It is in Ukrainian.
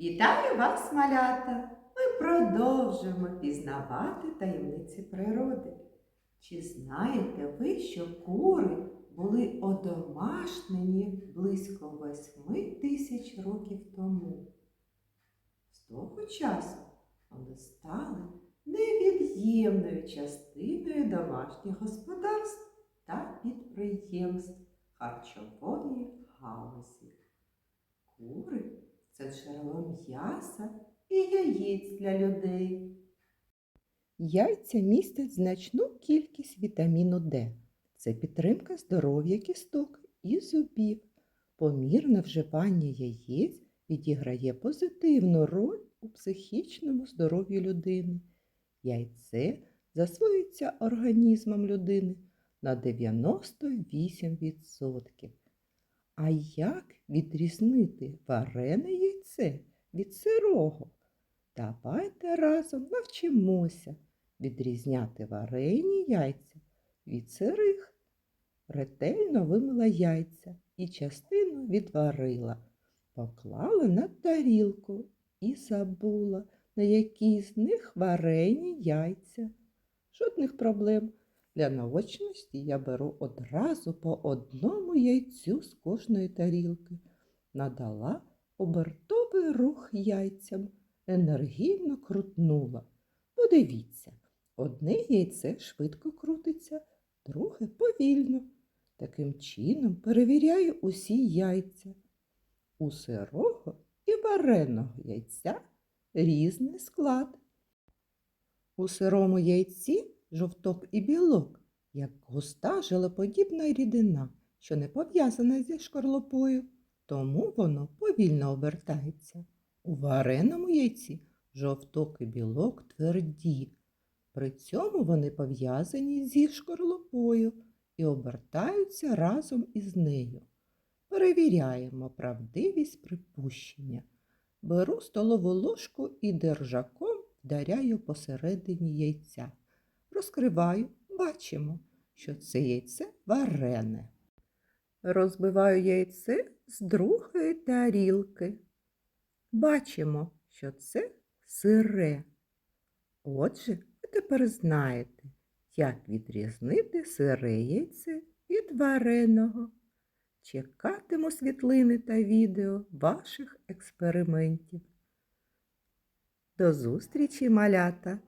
Вітаю вас, малята! Ми продовжуємо пізнавати таємниці природи. Чи знаєте ви, що кури були одомашнені близько восьми тисяч років тому? З того часу вони стали невід'ємною частиною домашніх господарств та підприємств харчової галузі. Кури це джерело м'яса і яєць для людей. Яйця містять значну кількість вітаміну Д. Це підтримка здоров'я кісток і зубів. Помірне вживання яєць відіграє позитивну роль у психічному здоров'ї людини. Яйце засвоюється організмом людини на 98%. А як відрізнити варене яйце від сирого? Давайте разом навчимося відрізняти варені яйця від сирих. Ретельно вимила яйця і частину відварила, поклала на тарілку і забула, на якій з них варені яйця. Жодних проблем. Для наочності я беру одразу по одному яйцю з кожної тарілки. Надала обертовий рух яйцям, енергійно крутнула. Подивіться, одне яйце швидко крутиться, друге повільно. Таким чином перевіряю усі яйця. У сирого і вареного яйця різний склад. У сирому яйці жовток і білок, як густа желеподібна рідина, що не пов'язана зі шкарлупою, тому воно повільно обертається. У вареному яйці жовток і білок тверді. При цьому вони пов'язані зі шкарлупою і обертаються разом із нею. Перевіряємо правдивість припущення. Беру столову ложку і держаком вдаряю посередині яйця. Розкриваю, бачимо, що це яйце варене. Розбиваю яйце з другої тарілки. Бачимо, що це сире. Отже, ви тепер знаєте, як відрізнити сире яйце від вареного. Чекатиму світлини та відео ваших експериментів. До зустрічі, малята!